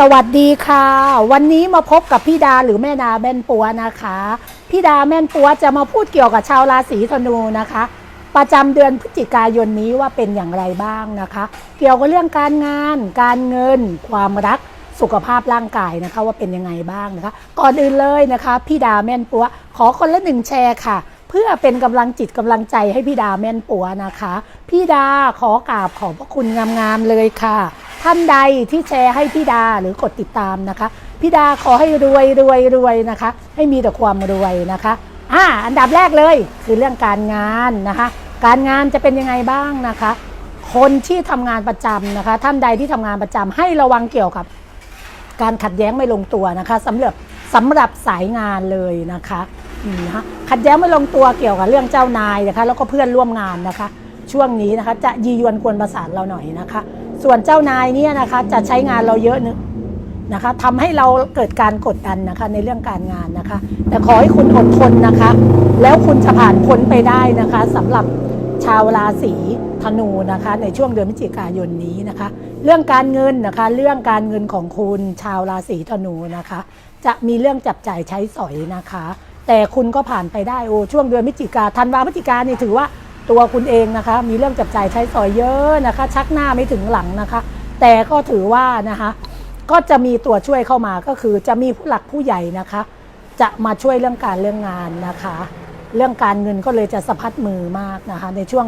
สวัสดีค่ะ วันนี้มาพบกับพี่ดาหรือแม่ดาแม่นปัวนะคะพี่ดาแม่นปัวจะมาพูดเกี่ยวกับชาวราศีธนูนะคะ ประจำเดือนพฤศจิกายนนี้ว่าเป็นอย่างไรบ้างนะคะ เกี่ยวกับเรื่องการงาน การเงิน ความรักสุขภาพร่างกายนะคะว่าเป็นยังไงบ้างนะคะ ก่อนอื่นเลยนะคะ พี่ดาแม่นปัวขอคนละหนึ่งแชร์ค่ะ เพื่อเป็นกำลังจิตกำลังใจให้พี่ดาแม่นปัวนะคะ พี่ดาขอกราบขอบพระคุณงามๆเลยค่ะ ท่านใดที่แชร์ให้พี่ดาหรือกดติดตามนะคะพี่ดาขอให้รวยรวยรวยนะคะ ให้มีแต่ความรวยนะคะอ่าอันดับแรกเลยคือเรื่องการงานนะคะ การงานจะเป็นยังไงบ้างนะคะ คนที่ทำงานประจำนะคะ ท่านใดที่ทำงานประจำให้ระวังเกี่ยวกับ การขัดแย้งไม่ลงตัวนะคะสำหรับสำหรับสายงานเลยนะคะนะคะขัดแย้งไม่ลงตัวเกี่ยวกับเรื่องเจ้านายนะคะ แล้วก็เพื่อนร่วมงานนะคะ ช่วงนี้นะคะ จะยียวนกวนประสาทเราหน่อยนะคะ ส่วนเจ้านายเนี่ยนะคะจะใช้งานเราเยอะนึงนะคะทำให้เราเกิดการกดดันนะคะในเรื่องการงานนะคะ แต่ขอให้คุณอดทนนะคะ แล้วคุณจะผ่านพ้นไปได้นะคะสำหรับชาวราศีธนูนะคะ ในช่วงเดือนพฤศจิกายนนี้นะคะ เรื่องการเงินนะคะ เรื่องการเงินของคุณชาวราศีธนูนะคะ จะมีเรื่องจับจ่ายใช้สอยนะคะ แต่คุณก็ผ่านไปได้โอ้ช่วงเดือนพฤศจิกาธันวาพฤศจิกานี่ถือว่า ตัวคุณเองนะคะ มีเรื่องจับจ่ายใช้สอยเยอะนะคะ ชักหน้าไม่ถึงหลังนะคะ แต่ก็ถือว่านะคะ ก็จะมีตัวช่วยเข้ามาก็คือจะมีผู้หลักผู้ใหญ่นะคะ จะมาช่วยเรื่องการเรื่องงานนะคะ เรื่องการเงินก็เลยจะสะพัดมือมากนะคะ ในช่วง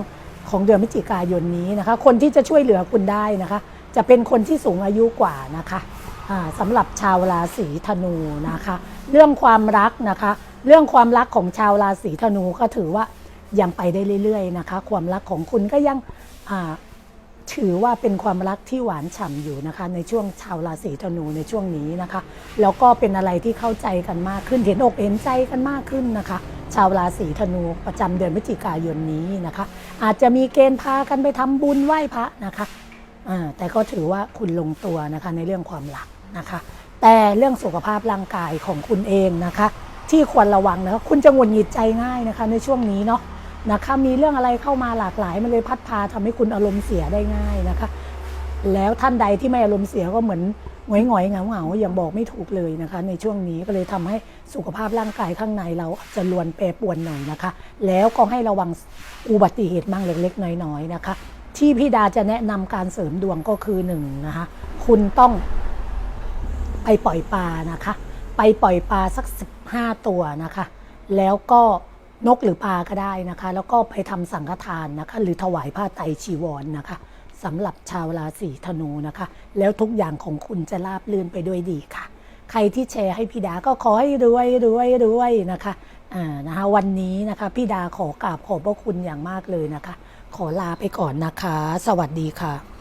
ของเดือนพฤศจิกายนนี้นะคะ คนที่จะช่วยเหลือคุณได้นะคะ จะเป็นคนที่สูงอายุกว่านะคะอ่าสำหรับชาวราศีธนูนะคะ เรื่องความรักนะคะ เรื่องความรักของชาวราศีธนูก็ถือว่า ยังไปได้เรื่อยๆนะคะ ความรักของคุณก็ยังถือว่าเป็นความรักที่หวานฉ่ำอยู่นะคะ ในช่วงชาวราศีธนูในช่วงนี้นะคะ แล้วก็เป็นอะไรที่เข้าใจกันมากขึ้นเห็นอกเห็นใจกันมากขึ้นนะคะ ชาวราศีธนูประจำเดือนพฤศจิกายนนี้นะคะ อาจจะมีเกณฑ์พากันไปทำบุญไหว้พระนะคะแต่ก็ถือว่าคุณลงตัวนะคะในเรื่องความรักนะคะ แต่เรื่องสุขภาพร่างกายของคุณเองนะคะ ที่ควรระวังนะคะคุณจะหงุดหงิดใจง่ายนะคะ ในช่วงนี้เนาะ นะคะมีเรื่องอะไรเข้ามาหลากหลายมันเลยพัดพาทำให้คุณอารมณ์เสียได้ง่ายนะคะ แล้วท่านใดที่ไม่อารมณ์เสียก็เหมือนหงอยหงอยๆเหงาเหงาอย่างบอกไม่ถูกเลยนะคะ ในช่วงนี้ก็เลยทำให้สุขภาพร่างกายข้างในเราจะรวนแปรปวนหน่อยนะคะ แล้วก็ให้ระวังอุบัติเหตุบ้างเล็กๆน้อยๆนะคะ ที่พี่ดาจะแนะนำการเสริมดวงก็คือหนึ่งนะคะ คุณต้องไปปล่อยปลานะคะ ไปปล่อยปลาสัก 15 ตัวนะคะ แล้วก็ นกหรือปลาก็ได้นะคะ แล้วก็ไปทำสังฆทานนะคะ หรือถวายผ้าไตรชีวรนนะคะสำหรับชาวราศีธนูนะคะ แล้วทุกอย่างของคุณจะราบรื่นไปด้วยดีค่ะ ใครที่แชร์ให้พี่ดาก็ขอให้รวยรวยรวยนะคะอ่านะคะวันนี้นะคะพี่ดาขอกราบขอบพระคุณอย่างมากเลยนะคะ ขอลาไปก่อนนะคะ สวัสดีค่ะ